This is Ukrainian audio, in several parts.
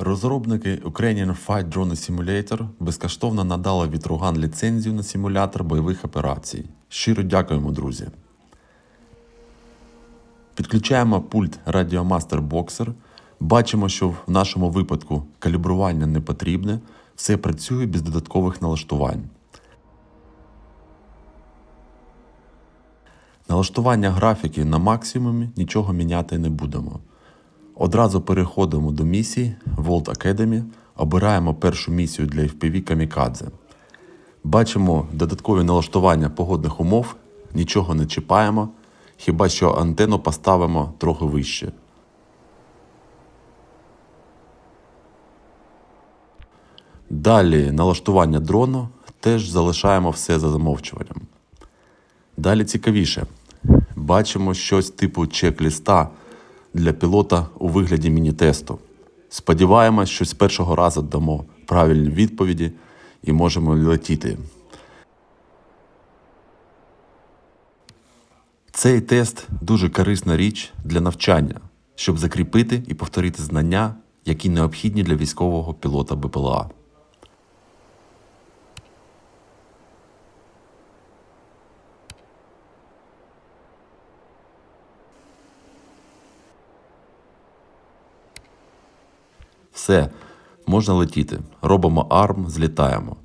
Розробники Ukrainian Fight Drone Simulator безкоштовно надали Вітруган ліцензію на симулятор бойових операцій. Щиро дякуємо, друзі. Підключаємо пульт Radiomaster Boxer. Бачимо, що в нашому випадку калібрування не потрібне, все працює без додаткових налаштувань. Налаштування графіки на максимумі нічого міняти не будемо. Одразу переходимо до місії World Academy, обираємо першу місію для FPV Камікадзе. Бачимо додаткові налаштування погодних умов, нічого не чіпаємо, хіба що антенну поставимо трохи вище. Далі налаштування дрону теж залишаємо все за замовчуванням. Далі цікавіше. Бачимо щось типу чек-ліста для пілота у вигляді міні-тесту. Сподіваємось, що з першого разу дамо правильні відповіді і можемо летіти. Цей тест дуже корисна річ для навчання, щоб закріпити і повторити знання, які необхідні для військового пілота БПЛА. Все, можна летіти. Робимо арм, злітаємо.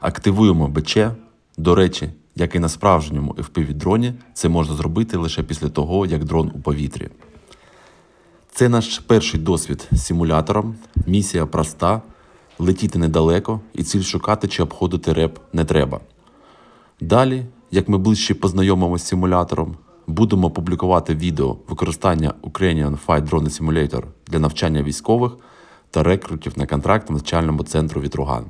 Активуємо БЧ. До речі, як і на справжньому FPV-дроні, це можна зробити лише після того, як дрон у повітрі. Це наш перший досвід з симулятором. Місія проста: летіти недалеко і ціль шукати чи обходити реп не треба. Далі, як ми ближче познайомимося з симулятором, будемо публікувати відео використання Ukrainian Fight Drone Simulator для навчання військових та рекрутів на контракт в навчальному центру Вітруган.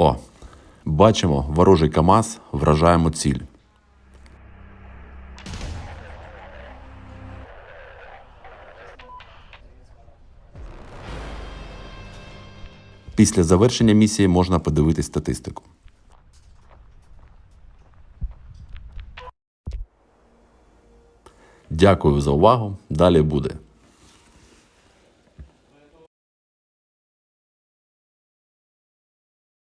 О, бачимо ворожий КАМАЗ, вражаємо ціль. Після завершення місії можна подивитись статистику. Дякую за увагу. Далі буде.